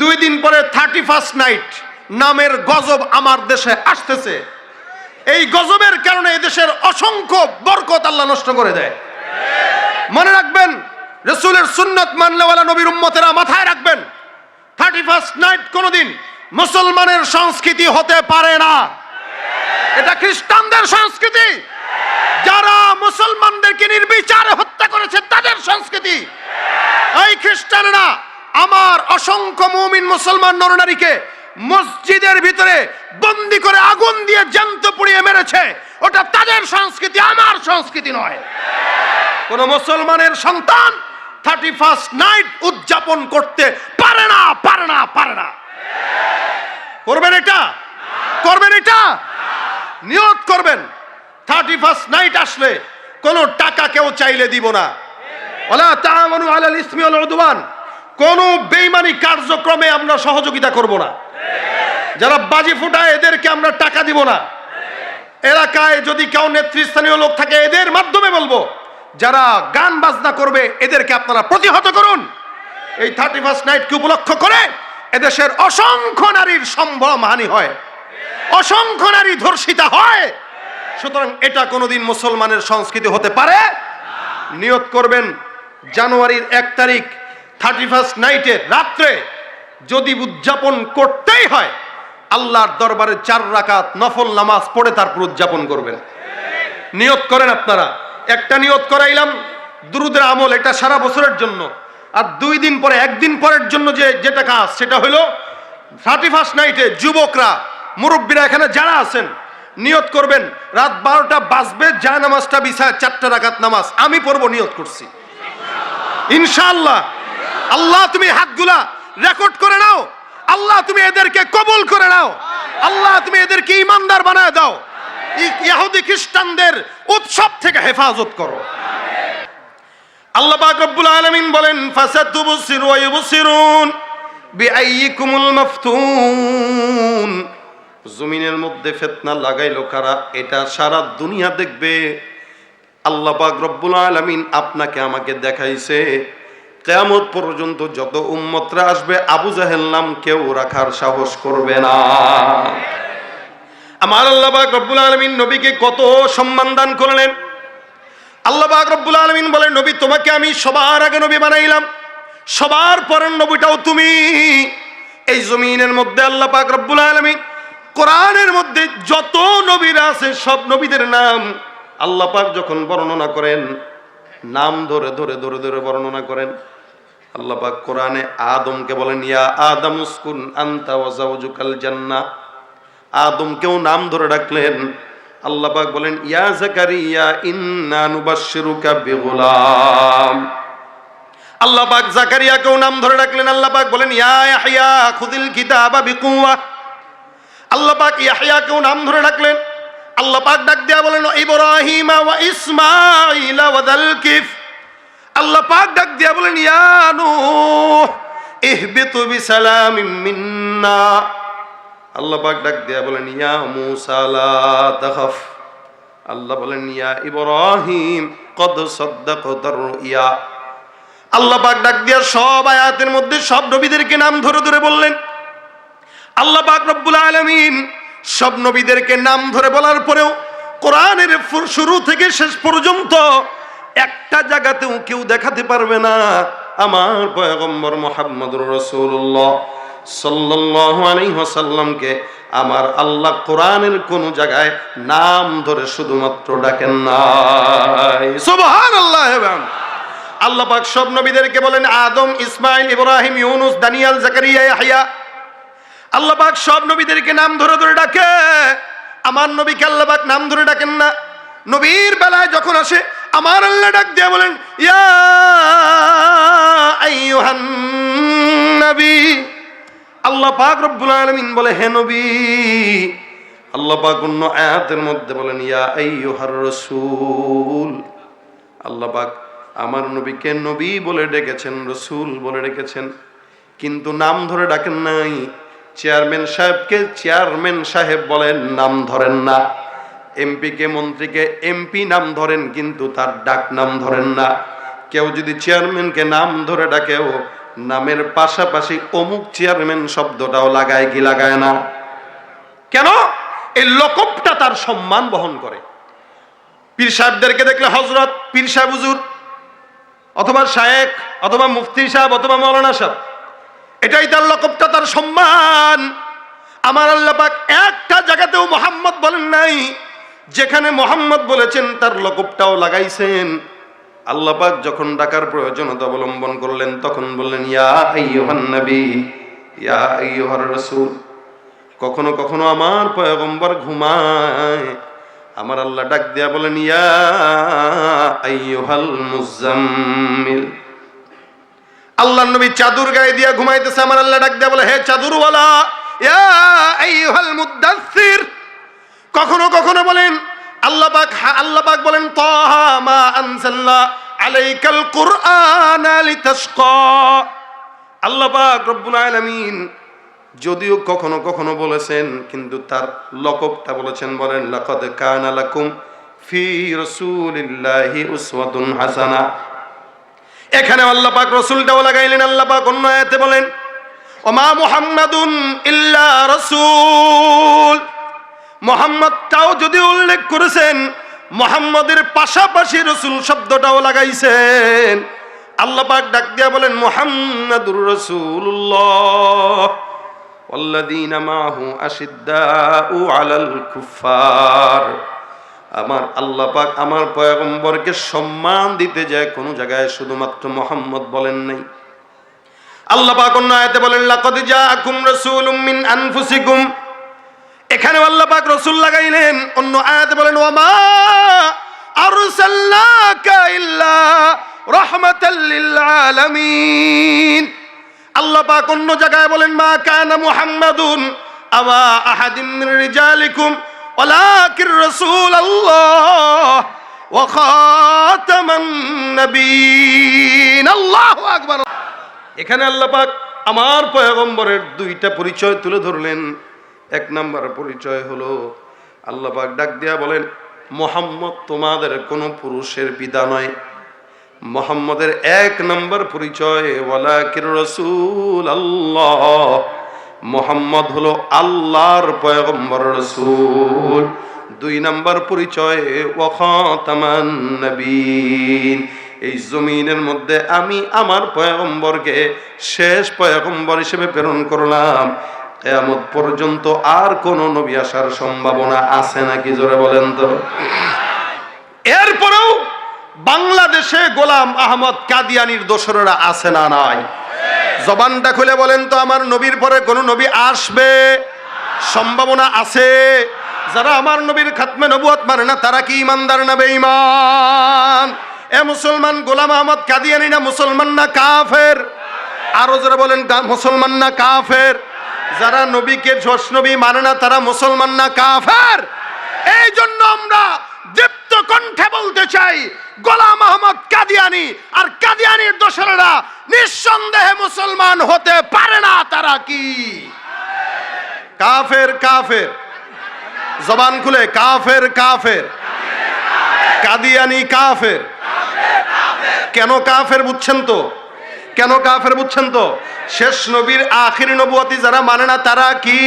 দুই দিন পরে থার্টি ফার্স্ট নাইট নামের গজব আমার দেশে আসতেছে। এই গজবের কারণে দেশের অসংখ্য বরকত আল্লাহ নষ্ট করে দেয়। মনে রাখবেন, রসুলের সুন্নত মানলেওয়ালা নবীর উম্মতেরা মাথায় রাখবেন থার্টি ফার্স্ট নাইট কোনোদিন মুসলমানের সংস্কৃতি হতে পারে না। এটা খ্রিস্টানদের সংস্কৃতি। যারা মুসলমানদেরকে নির্বিচারে হত্যা করেছে, তাদের সংস্কৃতি। এই খ্রিস্টানরা আমার অসংখ্য মুমিন মুসলমান নরনারীকে মসজিদের ভিতরে বন্দি করে আগুন দিয়ে জ্যান্ত পুড়িয়ে মেরেছে। ওটা তাদের সংস্কৃতি, আমার সংস্কৃতি নয়। কোন মুসলমানের সন্তান থার্টি ফার্স্ট নাইট উদযাপন করতে পারে না পারে না পারে না। করবেন এটা? করবেন এটা? নিয়ত করবেন। থার্টি ফার্স্ট নাইট আসলে কোনো টাকা কেউ চাইলে দিব না। ওলা তাআমানু আলাল ইসমি ওয়াল উদওয়ান। কোন বেইমানি কার্যক্রমে আমরা সহযোগিতা করব না। যারা বাজি ফুটায়, এদেরকে আমরা টাকা দিব না। এলাকায় যদি কেউ নেতৃস্থানীয় লোক থাকে, এদের মাধ্যমে বলব, যারা গান বাজনা করবে, এদেরকে আপনারা প্রতিহত করুন। এই থার্টি ফার্স্ট নাইটকে উপলক্ষ করে এদেশের অসংখ্য নারীর সম্ভ্রম হানি হয়। অসংখ্য নারী ধর্ষিতা হয়। সুতরাং এটা কোনোদিন মুসলমানের সংস্কৃতি হতে পারে নিয়ত করবেন জানুয়ারির এক তারিখ। থার্টি ফার্স্ট নাইটের রাত্রে যদি উদযাপন করতেই হয়, আল্লাহর দরবারে চার রাকাত নফল নামাজ পড়ে তারপর উদযাপন করবেন। নিয়ত করেন আপনারা। একটা নিয়ত করাইলাম, দুরুদের আমল এটা সারা বছরের জন্য। আর দুই দিন পরে, একদিন পরের জন্য যে, যেটা কাজ, সেটা হলো থার্টি ফার্স্ট নাইটে যুবকরা, মুরব্বীরা এখানে যারা আছেন, নিয়ত করবেন, রাত বারোটা বাজবে যা নামাজটা বিছায় চারটা রাকাত নামাজ। আমি পড়ব, নিয়ত করছি। ইনশাআল্লাহ। আল্লাহ তুমি হাতগুলা রেকর্ড করে নাও। আল্লাহ তুমি এদেরকে কবুল করে নাও। আল্লাহ তুমি এদেরকে ইমানদার বানায় দাও। ইহুদি খ্রিস্টানদের উৎসব থেকে হেফাজত করো। আল্লাহ পাক রব্বুল আলামিন বলেন, ফাসাতুবসিরু ওয়া ইউবসিরুন বিআইয়িকুমুল মাফতুন। জমিনের মধ্যে ফিতনা লাগাইলো কারা? এটা সারা দুনিয়া দেখবে। আল্লাহ পাক রব্বুল আলামিন আপনাকে আমাকে দেখাইছে। কেয়ামত পর্যন্ত যত উম্মতরা আসবে, আবু জাহেল নাম কেউ রাখার সাহস করবে না। আমার আল্লাহ পাক রব্বুল আলামিন নবীকে কত সম্মান দান করলেন। আল্লাহ পাক রব্বুল আলামিন বলেন, নবী, তোমাকে আমি সবার আগে নবী বানাইলাম। সবার পরের নবীটাও তুমি। এই জমিনের মধ্যে আল্লাহ রব্বুল আলামিন কোরআনের মধ্যে যত নবীরা আছে, সব নবীদের নাম আল্লাহ যখন বর্ণনা করেন, নাম ধরে ধরে ধরে ধরে বর্ণনা করেন আল্লাহ পাক কোরআনে আদমকে বলেন, ইয়া আদম উসকুন আনতা ওয়া জাওজুকাল জান্নাহ আদমকেও নাম ধরে ডাকলেন। আল্লাহ পাক বলেন, ইয়া জাকারিয়া, ইন্না নুবাশশিরুকা বিগুলাম। আল্লাহ পাক জাকারিয়াকেও নাম ধরে ডাকলেন। আল্লাহ পাক বলেন, ইয়া ইয়াহইয়া খুদিল কিতাবা বিকুওয়া। আল্লাহ পাক ইয়াহইয়াকেও নাম ধরে ডাকলেন। আল্লাহ পাক ডাক দিয়া বলেন, ইব্রাহিম ওয়া ইসমাঈল ওয়া দালকিফ আল্লাহ পাক ডাক দিয়া বলেন, ইয়া নূহ, ইহবিতু বিসালামিন মিন্না। আল্লাহ পাক ডাক দিয়া বলেন, ইয়া মুসা লা তাখাফ। আল্লাহ বলেন, ইয়া ইব্রাহিম, কদ সাদ্দাকতার রুইয়া। আল্লাহ পাক ডাক দিয়া সব আয়াতের মধ্যে সব নবীদেরকে নাম ধরে ধরে বললেন। আল্লাহ পাক রব্বুল আলামিন সব নবীদেরকে নাম ধরে বলার পরেও কোরআনের শুরু থেকে শেষ পর্যন্ত একটা জায়গাতেও কেউ দেখাতে পারবে না, আমার পয়গম্বর মোহাম্মদুর রসুল্লাহ ওয়াসাল্লামকে আমার আল্লাহ কোরআনের কোন জায়গায় নাম ধরে শুধুমাত্র ডাকেন সুবহানাল্লাহ আল্লাহ পাক সব নবীদেরকে বলেন, আদম, ইসমাইল, ইব্রাহিম, ইউনুস, দানিয়াল, জাকারিয়া ইয়াহইয়া আল্লাহ পাক সব নবীদেরকে নাম ধরে ধরে ডাকে। আমার নবীকে আল্লাহ পাক নাম ধরে ডাকেন না। নবীর বেলায় যখন আসে আমার আল্লাহ ডাক দিয়ে বলেন নবী। আল্লাহ পাক রব্বুল আলামিন বলে, হে নবী। আল্লাহ পাক অন্য আয়াতের মধ্যে বলেন, ইয়া আইয়ুহার রাসূল। আল্লাহ পাক আমার নবীকে নবী বলে ডেকেছেন, রসুল বলে ডেকেছেন। কিন্তু নাম ধরে ডাকেন নাই। চেয়ারম্যান সাহেবকে চেয়ারম্যান সাহেব বলেন, নাম ধরেন না। এমপিকে, মন্ত্রীকে, এমপি নাম ধরেন কিন্তু তার ডাক নাম ধরেন না। কেউ যদি চেয়ারম্যানকে নাম ধরে ডাকেও নামের পাশাপাশি অমুক চেয়ারম্যান শব্দটাও লাগায় কি লাগায় না? কেন? এই লকবটা তার সম্মান বহন করে। পীর সাহেবদেরকে দেখলে হজরত পীর সাহেব হুজুর, অথবা শায়েক অথবা মুফতি সাহেব, অথবা মৌলানা সাহেব, এটাই তার লকবটা তার সম্মান। আমার আল্লাহ পাক একটা জায়গাতেও মোহাম্মদ বলেন নাই যেখানে মোহাম্মদ বলেছেন, তার লকবটাও লাগাইছেন। আল্লাহ পাক যখন ডাকার প্রয়োজনতা অবলম্বন করলেন, তখন বললেন, ইয়া কখনো কখনো আমার পয়গম্বর ঘুমায়। আমার আল্লাহ ডাক দিয়া বলেন ইয়া মুজাম্মিল। আল্লাহ নবী চাদুর গায়ে দিয়া ঘুমাইতেছে। আমার আল্লাহ ডাক দিয়া বলে, হে চাদরওয়ালা, ইয়া আইয়ুহাল কখনো কখনো বলেন, আল্লাহ পাক আল্লাহ পাক বলেন, তাহা মা আনজালনা আলাইকাল কুরআন লিতাশকা। আল্লাহ পাক রব্বুল আলামিন যদিও কখনো কখনো বলেছেন, কিন্তু তার লকবটা বলেছেন বলেন, লাকাদ কানা লাকুম ফি রাসূলিল্লাহি উসওয়াতুন হাসানা। এখানে আল্লাহ পাক রসুলটাও লাগাইলেন, আল্লাহ পাক অন্য আয়াতে বলেন, ওমা মুহাম্মাদুন ইল্লা রাসূল। মোহাম্মদটাও যদি উল্লেখ করেছেন মোহাম্মদের পাশাপাশি রসুল শব্দটাও লাগাইছেন আল্লাহ পাক ডাক দিয়া বলেন মোহাম্মদুর রসুল্লাহ والذين معه أشداء على الكفار আমার আল্লাহ পাক আমার পয়গম্বরকে সম্মান দিতে যায় কোন জায়গায় শুধুমাত্র মোহাম্মদ বলেন নাই আল্লাহ পাক অন্য আয়াতে বলেন লাকাদ জাআকুম রাসূলুম মিন আনফুসিকুম এখানে আল্লাহ পাক রাসূল লাগাইলেন। অন্য আয়াতে বলেন, ওয়ামা আরসালনাকা ইল্লা রাহমাতাল লিল আলামিন। আল্লাহ পাক অন্য জায়গায় বলেন, মা কানা মুহাম্মাদুন আওয়া আহাদিম মিন রিজালিকুম ওয়ালাকির রাসূলুল্লাহ ওয়া খাতামান নবীন আল্লাহু আকবার। এখানে আল্লাহ পাক আমার পয়গম্বরের দুইটা পরিচয় তুলে ধরলেন। এক নাম্বার পরিচয় হলো আল্লাহ পাক ডাক দিয়া বলেন, মোহাম্মদ তোমাদের কোনো পুরুষের বিদা নয়। মোহাম্মদের এক নম্বর পরিচয় রসুল আল্লাহ হলো আল্লাহর পয়গম্বর রসুল। দুই নম্বর পরিচয় এই জমিনের মধ্যে আমি আমার পয়গম্বরকে শেষ পয়গম্বর হিসেবে প্রেরণ করলাম। কেয়ামত পর্যন্ত আর কোন নবী আসার সম্ভাবনা আছে নাকি? জোরে বলেন তো। এরপরেও বাংলাদেশে গোলাম আহমদ কাদিয়ানির দোসরেরা আছে না নাই? জবানটা খুলে বলেন তো, আমার নবীর পরে কোন নবী আসবে? সম্ভাবনা আছে? যারা আমার নবীর খাতমে নবুয়ত মানে না, তারা কি ইমানদার না বেঈমান? এ মুসলমান গোলাম আহমদ কাদিয়ানি না মুসলমান না কাফের? আরও যারা বলেন মুসলমান না কাফের? যারা নবীকে জশ নবী মানে না, তারা মুসলমান না, কাফের। এই জন্য আমরা দীপ্ত কণ্ঠে বলতে চাই, গোলাম আহমদ কাদিয়ানি আর কাদিয়ানির দোসরেরা নিঃসন্দেহে মুসলমান হতে পারে না, তারা কি? কাফের কাফের। জবান খুলে, কাফের কাফের। কাদিয়ানি, কাফের। কেন কাফের বুঝছেন তো? কেন কাফের বুঝছেন তো? শেষ নবীর আখির নবুয়তি যারা মানে না, তারা কি?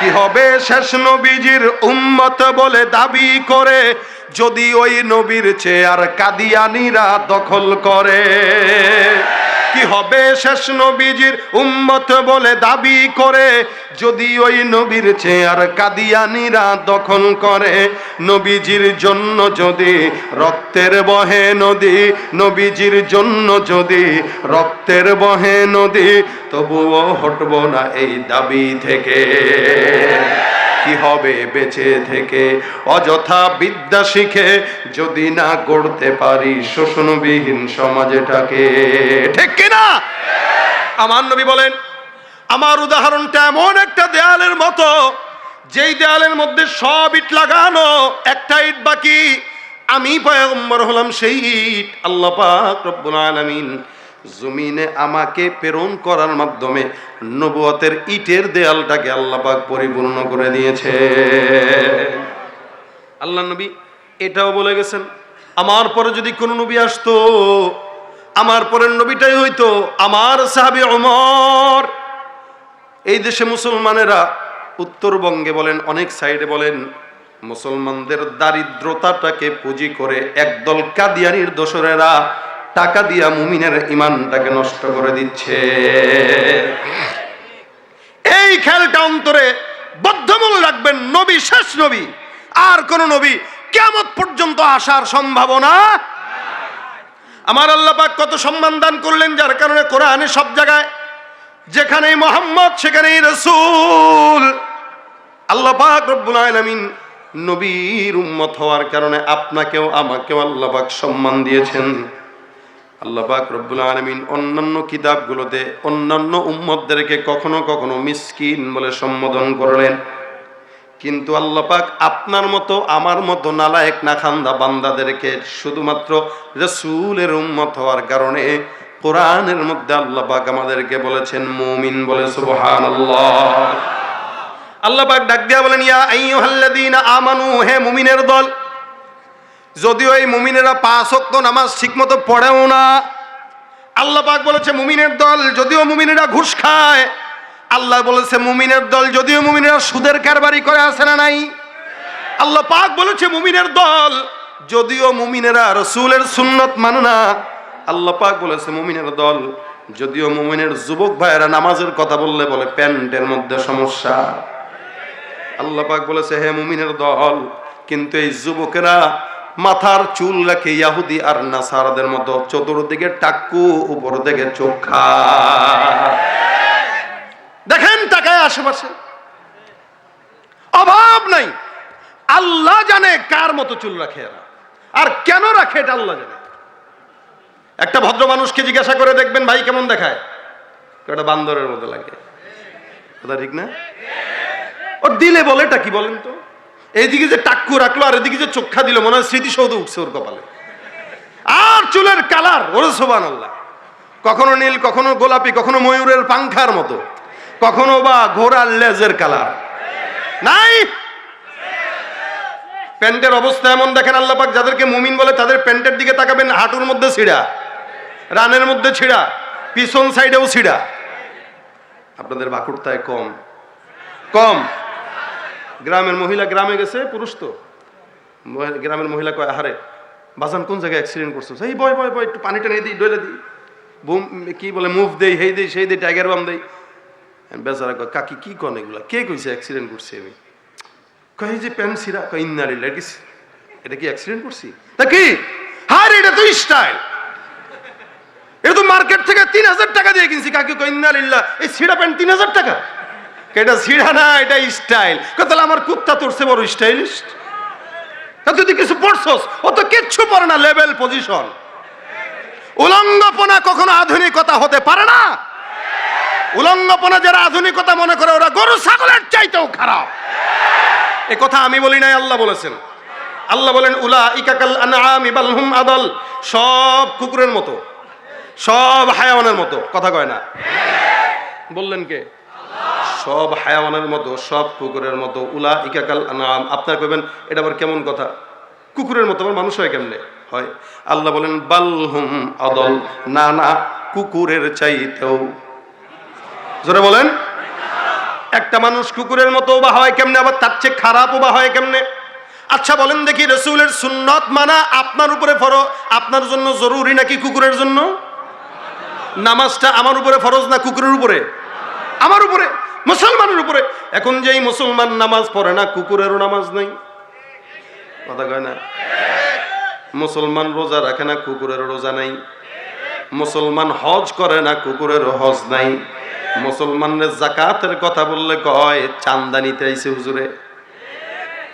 কি হবে? শেষ নবীজির উম্মত বলে দাবি করে, যদি ওই নবীর চেয়ার কাদিয়ানিরা দখল করে। কি হবে? শেষ নবীজির উম্মত বলে দাবি করে যদি ওই নবীর চেয়ার কাদিয়ানিরা দখল করে, নবীজির জন্য যদি রক্তের বহে নদী, নবীজির জন্য যদি রক্তের বহে নদী, তবুও হটব না এই দাবি থেকে। কি হবে বেঁচে থেকে? অযথা বিদ্যা শিখে যদি না গড়তে পারি শোষণবিহীন সমাজেটাকে। ঠিক কিনা? আমার নবী বলেন আমার উদাহরণটা এমন একটা দেয়ালের মতো, যেই দেয়ালের মধ্যে সব ইট লাগানো, একটা ইট বাকি। আমি পয়গম্বর হলাম সেই ইট, আল্লাহ পাক আলামিন জমিনে আমাকে প্রেরণ করার মাধ্যমে নবুয়তের ইটের দেয়ালটাকে আল্লাহ পাক পরিপূর্ণ করে দিয়েছে। আল্লাহ নবী এটাও বলে গেছেন, আমার পরে যদি কোনো নবী আসতো, আমার পরের নবীটাই হইতো আমার সাহাবি অমর এই দেশে মুসলমানেরা উত্তরবঙ্গে বলেন, অনেক সাইডে বলেন, মুসলমানদের দারিদ্রতাটাকে পুঁজি করে একদল কাদিয়ানির দোসরেরা টাকা দিয়া মুমিনের ইমানটাকে নষ্ট করে দিচ্ছে। এই খেলটা অন্তরে বদ্ধমূল রাখবেন নবী, শেষ নবী। আর কোন নবী কেমন পর্যন্ত আসার সম্ভাবনা আমার আল্লাহ পাক কত সম্মান দান করলেন, যার কারণে কোরআনে সব জায়গায় যেখানেই মোহাম্মদ, সেখানেই রসুল। আল্লাহ পাক রব্বুল আলামিন নবীর উম্মত হওয়ার কারণে আপনাকেও, আমাকেও আল্লাহ পাক সম্মান দিয়েছেন। আল্লাহ পাক রব্বুল আলামিন অন্যান্য কিতাবগুলোতে অন্যান্য উম্মতদেরকে কখনো কখনো মিসকিন বলে সম্বোধন করলেন। কিন্তু আল্লাহ পাক আপনার মতো, আমার মতো নালায়েক, নাখান্দা বান্দাদেরকে শুধুমাত্র রসুলের উম্মত হওয়ার কারণে কোরআনের মধ্যে আল্লাহ পাক আমাদেরকে বলেছেন, মুমিন বলে সুবহানাল্লাহ। আল্লাহ পাক ডাক দিয়া বলেন, ইয়া আইয়ুহাল্লাযীনা আমানু, হে মুমিনের দল, যদিও এই মুমিনেরা পাঁচ ওয়াক্ত নামাজ ঠিকমতো পড়েও না, আল্লাহ পাক বলেছে, মুমিনের দল যদিও মুমিনেরা ঘুষ খায়, আল্লাহ বলেছে, মুমিনের দল যদিও মুমিনেরা সুদের কারবারি করে, আছে না নাই? আল্লাহ পাক বলেছে, মুমিনের দল যদিও মুমিনেরা রসুলের সুন্নত মানে না আল্লাহ পাক বলেছে, মুমিনের দল, যদিও মুমিনের যুবক ভাইয়েরা নামাজের কথা বললে বলে, প্যান্টের মধ্যে সমস্যা। আল্লাহ পাক বলেছে, হে মুমিনের দল, কিন্তু এই যুবকেরা মাথার চুল রাখে ইয়াহুদি আর নাসারাদের মতো চতুর্দিকে টাক্কু, উপর দিকে চোখা দেখেন টাকায় আশেপাশে। অভাব নাই। আল্লাহ জানে কার মতো চুল রাখে এরা। আর কেন রাখে এটা আল্লাহ জানে। একটা ভদ্র মানুষকে জিজ্ঞাসা করে দেখবেন ভাই কেমন দেখায়? এটা বান্দরের মতো লাগে। কথা ঠিক না? ওর দিলে বলে এটা কি বলেন তো? এইদিকে যে টাক্কু রাখল আর এদিকে যে চোখা দিল, মনে হয় স্মৃতিসৌধ উঠছে ওর কপালে। আর চুলের কালার, ওরে সোবান আল্লাহ কখনো নীল, কখনো গোলাপি, কখনো ময়ূরের পাংখার মতো। কখনো বা ঘোড়ার লেজের কালার। নাই! প্যান্টের অবস্থা এমন দেখেন আল্লাহ পাক যাদেরকে মুমিন বলে তাদের প্যান্টের দিকে তাকাবেন, হাঁটুর মধ্যে ছিঁড়া রানের মধ্যে ছিঁড়া, পিছন সাইডেও ছিঁড়া। আপনাদের বাকুড়তায় কম। কম। গ্রামের মহিলা গ্রামে গেছে, পুরুষ তো। গ্রামের মহিলা কয়, আহারে, বাজান কোন জায়গায় অ্যাক্সিডেন্ট করছ? এই, বয় বয় বয়, একটু পানিটা নিয়ে দিই ডলে দিই। বুম, কি বলে, মুভ দেই, হেই দেই, সেই দেই টাইগার বাম দেই। বেচারা কয়, কাকি, কি কন এগুলা? কে কইছে অ্যাক্সিডেন্ট করছি আমি? কয়, এই যে প্যান্ট সিরা কয় ইন্নারি লেডিস এটা কি অ্যাক্সিডেন্ট করছি? তা কি? হার এটা তো স্টাইল এটা তো মার্কেট থেকে তিন হাজার টাকা দিয়ে কিনছি। কাকি কয় ইন্নালিল্লাহ এই সিরা প্যান্ট তিন হাজার টাকা? এটা সিরা না, এটা স্টাইল। তাহলে আমার কুত্তা তোরছে বড় স্টাইলিস্ট তুই কিছু পড়ছস, ও তো কিচ্ছু পড়ে না, লেভেল পজিশন। উলঙ্গপনা কখনো আধুনিকতা হতে পারে না। উলঙ্গপনা যারা আধুনিকতা মনে করে, ওরা গরু ছাগলের চাইতেও খারাপ। এ কথা আমি বলি নাই, আল্লাহ বলেছেন। আল্লাহ বলেন উলা ইকাকাল আনআমি বাল হুম আদল। সব কুকুরের মতো। সব হায়াওয়ানের মতো, কথা কয় না। বললেন কে? সব হায়াওয়ানের মতো, সব কুকুরের মতো উলা ইকাকাল নাম আপনার কইবেন, এটা আবার কেমন কথা? কুকুরের মতো আবার মানুষ হয় কেমনে? হয়। আল্লাহ বলেন বালহুম আদল। না না, কুকুরের চাইতেও। জোরে বলেন। একটা মানুষ কুকুরের মতো বা হয় কেমনে, আবার তার চেয়ে খারাপও বা হয় কেমনে? আচ্ছা বলেন দেখি, রসুলের সুন্নত মানা আপনার উপরে ফরো। আপনার জন্য জরুরি নাকি কুকুরের জন্য? নামাজটা আমার উপরে ফরজ না কুকুরের উপরে? আমার উপরে, মুসলমানের উপরে। এখন যেই মুসলমান নামাজ পড়ে না, কুকুরেরও নামাজ নাই। কথা কয় না? মুসলমান রোজা রাখে না কুকুরেরও রোজা নাই। মুসলমান হজ করে না, কুকুরের হজ নাই। মুসলমানের জাকাতের কথা বললে কয়, চান্দা নিতে হুজুরে।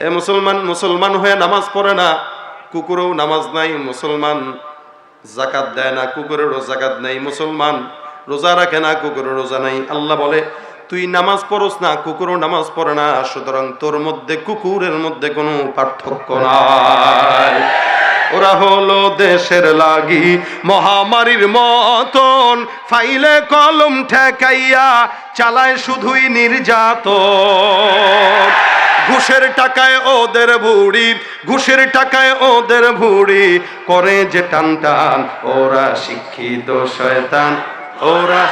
এ মুসলমান মুসলমান হয়ে নামাজ পড়ে না, কুকুরেও নামাজ নাই, মুসলমান জাকাত দেয় না, কুকুরেরও জাকাত নাই। মুসলমান রোজা রাখে না কুকুরের রোজা নাই। আল্লাহ বলে, তুই নামাজ পড়স না, কুকুরও নামাজ পড়ে না। সুতরাং তোর মধ্যে, কুকুরের মধ্যে কোনো পার্থক্য নাই। ওরা হলো দেশের লাগি মহামারীর মতন। ফাইলে কলম ঠেকাইয়া চালায় শুধুই নির্যাতন। ঘুষের টাকায় ওদের ভুড়ি, ঘুষের টাকায় ওদের ভুড়ি। করে যে টান টান, ওরা শিক্ষিত শয়তান, ওরা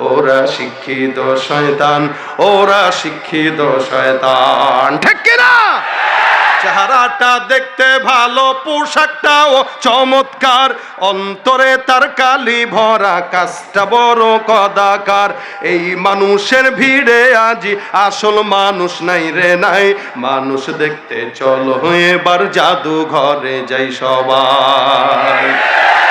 ওরা শিক্ষিত শয়তান, ওরা শিক্ষিত শয়তান। ঠিক কিনা? চেহারাটা দেখতে ভালো, পোশাকটাও চমৎকার। অন্তরে তার কালি ভরা, কাজটা বড় কদাকার। এই মানুষের ভিড়ে আজি আসল মানুষ নাই রে নাই। মানুষ দেখতে চলো, এবার জাদু ঘরে যাই সবাই।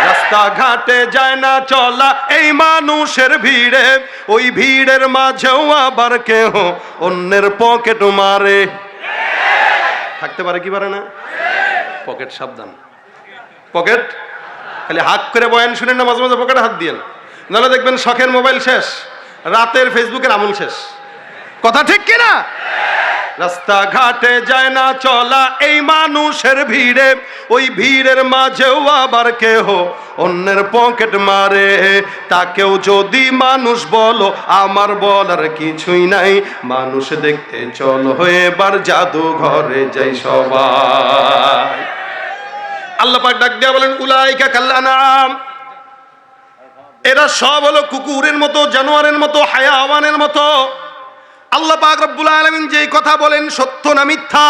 রাস্তাঘাটে যায় না চলা এই মানুষের ভিড়ে। ওই ভিড়ের মাঝেও আবার কেহ অন্যের পকেট মারে। থাকতে পারে কি পারে না? পকেট সাবধান। পকেট? খালি হাত করে বয়ান শুনেন না, মাঝে মাঝে পকেটে হাত দিয়েন। নাহলে দেখবেন শখের মোবাইল শেষ, রাতের ফেসবুকের আমল শেষ। কথা ঠিক কিনা? রাস্তাঘাটে যায় না চলা এই মানুষের ভিড়ে, ওই ভিড়ের মাঝেও আবার কেহ অন্যের পকেট মারে। তাকেও যদি মানুষ বলো, আমার বলার কিছুই নাই, মানুষ দেখতে চলো, এবার জাদু ঘরে যাই সবাই। আল্লাহ ডাক দিয়া বলেন, উলাইকা কাল্লানাম। এরা সব হলো কুকুরের মতো, জানোয়ারের মতো, হায়াওয়ানের মতো। আল্লাহ পাক রব্বুল আলামিন যেই কথা বলেন সত্য না মিথ্যা?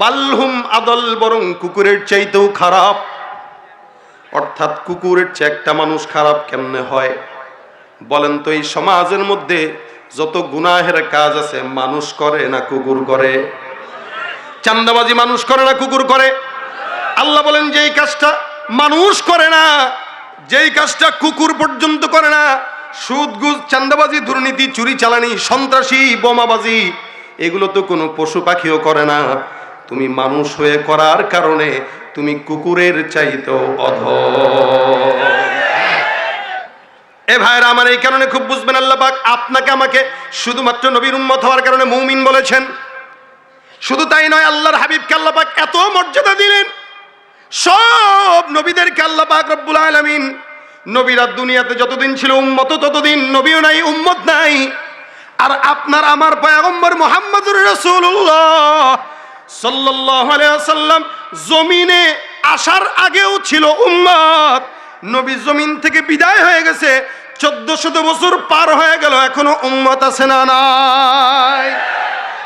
বাল্হুম আদল বরং কুকুরের চাইতেও খারাপ। অর্থাৎ কুকুরের চেয়ে একটা মানুষ খারাপ কেমনে হয়? বলেন তো এই সমাজের মধ্যে যত গুনাহের কাজ আছে, মানুষ করে না কুকুর করে? চান্দাবাজি মানুষ করে না কুকুর করে? আল্লাহ বলেন যে এই কাজটা মানুষ করে না, যেই কাজটা কুকুর পর্যন্ত করে না সুদ গুজ চান্দাবাজি, দুর্নীতি, চুরি, চালানি, সন্ত্রাসী, বোমাবাজি, এগুলো তো কোনো পশু পাখিও করে না। তুমি মানুষ হয়ে করার কারণে তুমি কুকুরের চাইতেও অধ এ ভাইরা আমার এই কারণে খুব বুঝবেন আল্লাহ আপনাকে আমাকে শুধুমাত্র নবীর উম্মত হওয়ার কারণে মুমিন বলেছেন। শুধু তাই নয়, আল্লাহর হাবিবকে আল্লাহ এত মর্যাদা দিলেন। সব নবীদেরকে আল্লাহ রব্বুল আলামিন নবীরা দুনিয়াতে যতদিন ছিল উম্মত, ততদিন নবীও নাই, উম্মত নাই। আর আপনার আমার পয়গম্বর সাল্লাল্লাহু আলাইহি ওয়াসাল্লাম জমিনে আসার আগেও ছিল উম্মত। নবী জমিন থেকে বিদায় হয়ে গেছে চোদ্দ শত বছর পার হয়ে গেল, এখনও উম্মত আছে না নাই।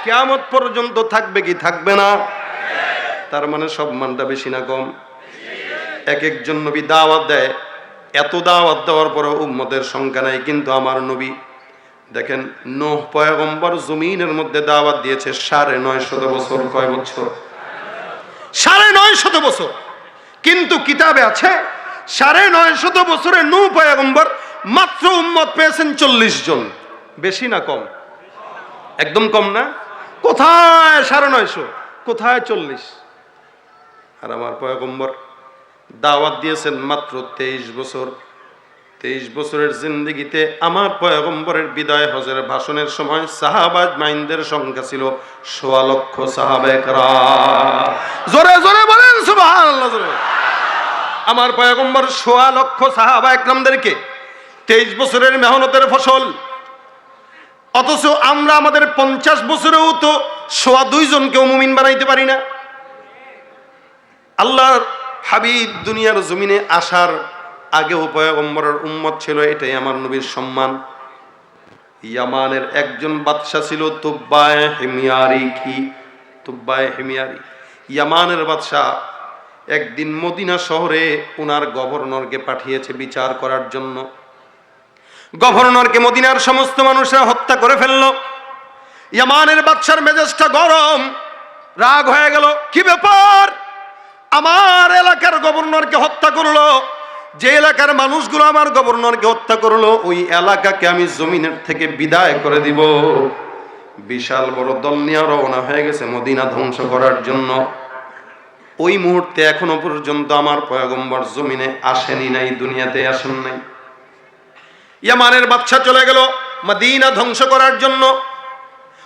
কেয়ামত পর্যন্ত থাকবে কি থাকবে না? তার মানে সব মানটা বেশি না কম। এক একজন নবী দাওয়াত দেয় এত দাওয়াত দেওয়ার পরে উম্মতের সংখ্যা নাই, কিন্তু আমার নবী, দেখেন, নোহ পয়গম্বর জমিনের মধ্যে দাওয়াত দিয়েছে সাড়ে নয় শত বছর, কয় বছর? সাড়ে নয় শত বছর। কিন্তু কিতাবে আছে, সাড়ে নয় শত বছরে নূ পয়গম্বর মাত্র উম্মত পেয়েছেন চল্লিশ জন। বেশি না কম? একদম কম না? কোথায় সাড়ে নয়শো? কোথায় চল্লিশ? আর আমার পয়গম্বর দাওয়াত দিয়েছেন মাত্র তেইশ বছর। তেইশ বছরের জিন্দিগিতে আমার পয়গম্বরের বিদায় হজের ভাষণের সময় সাহাবাজ মাইনদের সংখ্যা ছিল সোয়া লক্ষ সাহাবেকরা জোরে জোরে বলেন আমার পয়গম্বর সোয়া লক্ষ সাহাবা একরামদেরকে তেইশ বছরের মেহনতের ফসল, অথচ আমরা আমাদের পঞ্চাশ বছরেও তো সোয়া দুইজনকেও মুমিন বানাইতে পারি না। আল্লাহর হাবিব দুনিয়ার জমিনে আসার আগেও পয়গম্বরের উম্মত ছিল, এটাই আমার নবীর সম্মান। ইয়ামানের একজন বাদশা ছিল তুব্বায় হেমিয়ারি কি? তুব্বায় হেমিয়ারি। ইয়ামানের বাদশা একদিন মদিনা শহরে ওনার গভর্নরকে পাঠিয়েছে বিচার করার জন্য। গভর্নরকে মদিনার সমস্ত মানুষরা হত্যা করে ফেলল। ইয়ামানের বাদশার মেজাজটা গরম, রাগ হয়ে গেল, কি ব্যাপার? আমার এলাকার গভর্নরকে হত্যা করল, যে এলাকার মানুষগুলো আমার গভর্নরকে হত্যা করল, ওই এলাকাকে আমি জমিনের থেকে বিদায় করে দিব। বিশাল বড় দল নিয়ে রওনা হয়ে গেছে মদিনা ধ্বংস করার জন্য। ওই মুহূর্তে এখনও পর্যন্ত আমার পয়গম্বর জমিনে আসেনি নাই, দুনিয়াতে আসেন নাই। ইয়ামানের বাচ্চা চলে গেল মদিনা ধ্বংস করার জন্য।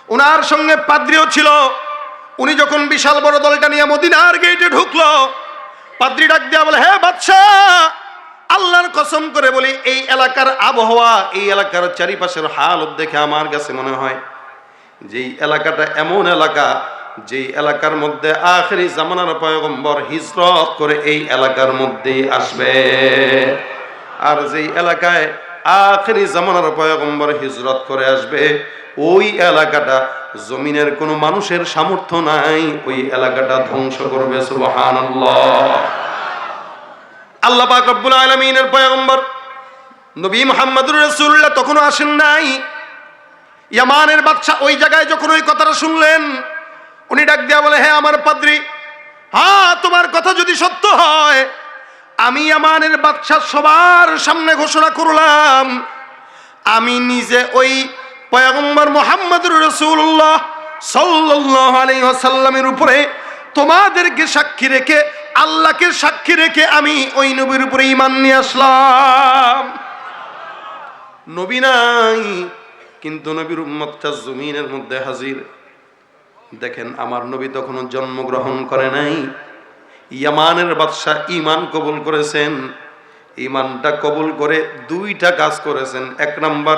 ওনার সঙ্গে পাদ্রিও ছিল। উনি যখন বিশাল বড় দলটা নিয়ে মদিনার গেটে ঢুকলো, পাদ্রি ডাক দিয়া বলে হ্যাঁ বাচ্চা আল্লাহর কসম করে বলি, এই এলাকার আবহাওয়া, এই এলাকার চারিপাশের হালত দেখে আমার কাছে মনে হয়। যেই এলাকাটা এমন এলাকা, যেই এলাকার মধ্যে আখেরি জামানার পয়গম্বর হিজরত করে এই এলাকার মধ্যেই আসবে। আর যেই এলাকায় আখেরি জামানার পয়গম্বর হিজরত করে আসবে ওই এলাকাটা জমিনের কোনো মানুষের সামর্থ্য নাই, ওই এলাকাটা ধ্বংস করবে আল্লাহ পাক আলামিনের পয়গম্বর নবী মুহাম্মদুর রাসূলুল্লাহ তখনও আসেন নাই। ইয়ামানের বাদশা ওই জায়গায় যখন ওই কথাটা শুনলেন, উনি ডাক দিয়া বলে হ্যাঁ আমার পাদ্রী হ্যাঁ তোমার কথা যদি সত্য হয়, আমি আমানের বাদশা সবার সামনে ঘোষণা করলাম, আমি নিজে ওই পয়গম্বর মোহাম্মদুর রসুল্লাহ সাল্লাল্লাহু আলাইহি ওয়াসাল্লামের উপরে তোমাদেরকে সাক্ষী রেখে, আল্লাহকে সাক্ষী রেখে আমি ওই নবীর উপরে ঈমান নিয়ে আসলাম। নবী নাই, কিন্তু নবীর উম্মতটা জমিনের মধ্যে হাজির। দেখেন, আমার নবী তখনও জন্মগ্রহণ করে নাই। ইয়ামানের বাদশাহ ইমান কবুল করেছেন। ইমানটা কবুল করে দুইটা কাজ করেছেন। এক নাম্বার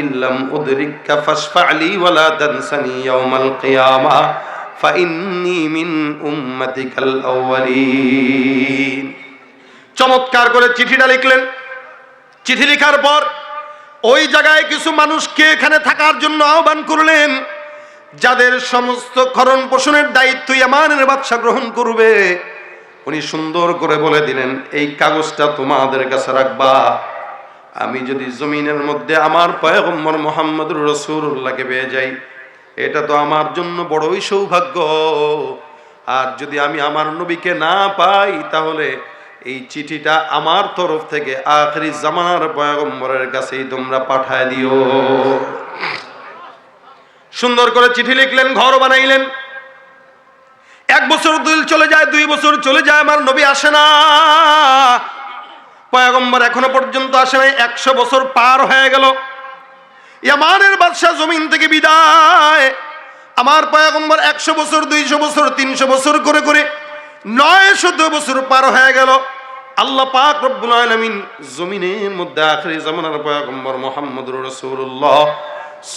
ইন লাম উদরিককা ফাশফা' লি ওয়া লা তানসানি ইয়াওমাল কিয়ামা ফাইন্নী মিন উম্মাতিকাল চমৎকার করে চিঠিটা লিখলেন। চিঠি লেখার পর ওই জায়গায় কিছু মানুষকে এখানে থাকার জন্য আহ্বান করলেন, যাদের সমস্ত খরণ পোষণের দায়িত্ব আমানের বাদশা গ্রহণ করবে। উনি সুন্দর করে বলে দিলেন, এই কাগজটা তোমাদের কাছে রাখবা। আমি যদি জমিনের মধ্যে আমার পয়গম্বর মোহাম্মদুর রসুল্লাহকে পেয়ে যাই, এটা তো আমার জন্য বড়ই সৌভাগ্য। আর যদি আমি আমার নবীকে না পাই, তাহলে এই চিঠিটা আমার তরফ থেকে আখরি জামানার পয়গম্বরের কাছেই তোমরা পাঠায় দিও। সুন্দর করে চিঠি লিখলেন, ঘর বানাইলেন। এক বছর দুই চলে যায়, দুই বছর চলে যায়, আমার নবী আসে না। পয়গম্বর এখনও পর্যন্ত আসে নাই, একশো বছর পার হয়ে গেল। ইয়ামানের বাদশাহ জমিন থেকে বিদায়। আমার পয়গম্বর একশো বছর, দুইশো বছর, তিনশো বছর করে করে নয় শত বছর পার হয়ে গেল। আল্লাহ পাক রব্বুল আলামিন জমিনের মধ্যে আখরি জামানার পয়গম্বর মুহাম্মদুর রাসূলুল্লাহ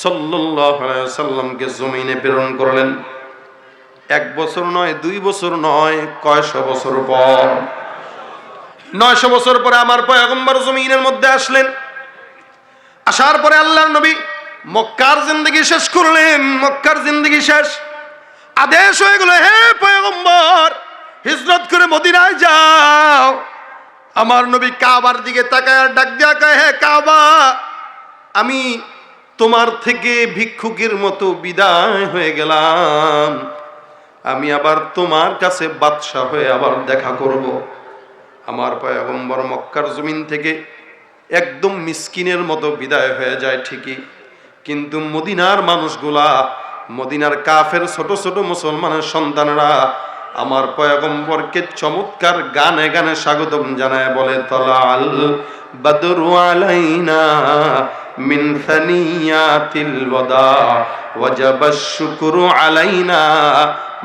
সাল্লাল্লাহু আলাইহি সাল্লামকে জমিনে প্রেরণ করলেন। এক বছর নয়, দুই বছর নয়, কয়শো বছর পর নয়শো বছর পরে আমার পয়গম্বর জমিনের মধ্যে আসলেন। আসার পরে আল্লাহর নবী মক্কার জিন্দগি শেষ করলেন, মক্কার জিন্দগি শেষ। আদেশ হয়ে গেল, হে পয়গম্বর, হিজরত করে মদিনায় যাও। আমার নবী কাবার দিকে তাকায় ডাক দিয়া কয়, হে কাবা, আমি তোমার থেকে ভিক্ষুকের মতো বিদায় হয়ে গেলাম। আমি আবার তোমার কাছে বাদশাহ হয়ে আবার দেখা করব। আমার পয়গম্বর মক্কার জমিন থেকে একদম মিসকিনের মতো বিদায় হয়ে যায় ঠিকই। কিন্তু মদিনার মানুষগুলা, মদিনার কাফের ছোট ছোট মুসলমানের সন্তানরা আমার পয়গম্বরকে চমৎকার গানে গানে স্বাগতম জানায় বলে, তলাল বদরু আলাইনা মিন সানিয়াতিল ওয়াদা, ওয়াজাব শুকরু আলাইনা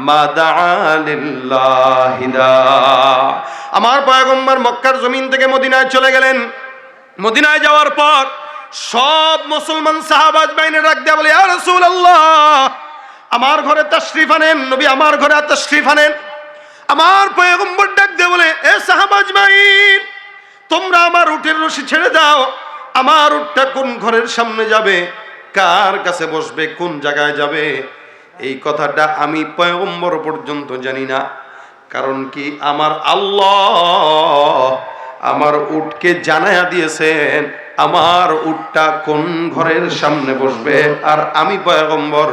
মা দাআ লিল্লাহি দা। আমার পয়গম্বর মক্কার জমিন থেকে মদিনায় চলে গেলেন। মদিনায় যাওয়ার পর সব মুসলমান সাহাবাজ বাইনে রাখ দেয়া বলে, ইয়া রাসূলুল্লাহ আমার ঘরে তাশরিফ আনেন, নবী আমার ঘরে তাশরিফ আনেন। আমার পয়গম্বর ডাক দিয়ে বলে, এ সাহাবাজ বাইন তোমরা আমার উটের রশি ছেড়ে দাও। আমার উটটা কোন ঘরের সামনে যাবে? কার কাছে বসবে? কোন জায়গায় যাবে? এই কথাটা আমি পয়গম্বর পর্যন্ত জানি না। কারণ কি? আমার আল্লাহ আমার উটকে জানায়া দিয়েছেন, আমার উটটা কোন ঘরের সামনে বসবে? আর আমি পয়গম্বর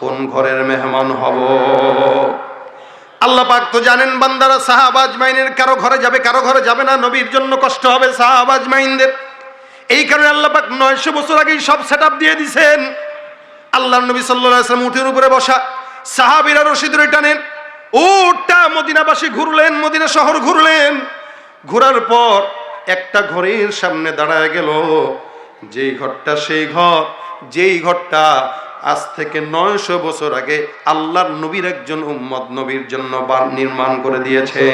কোন ঘরের মেহমান হব? আল্লাহ পাক তো জানেন বান্দারা সাহাবাজ মাইনের কারও ঘরে যাবে, কারও ঘরে যাবে না। নবীর জন্য কষ্ট হবে সাহাবাজ মাইনদের এই কারণে আল্লাহ পাক নয়শো বছর আগেই সব সেট দিয়ে দিছেন। আল্লাহ নবী সাল্লাহ আসলাম উঠের উপরে বসা, সাহাবিরা রশিদ টানেন। উটটা মদিনাবাসী ঘুরলেন, মদিনা শহর ঘুরলেন। ঘোরার পর একটা ঘরের সামনে দাঁড়ায় গেল। যেই ঘরটা সেই ঘর, যেই ঘরটা আজ থেকে নয়শো বছর আগে আল্লাহর নবীর একজন উম্মদ নবীর জন্য নির্মাণ করে দিয়েছে।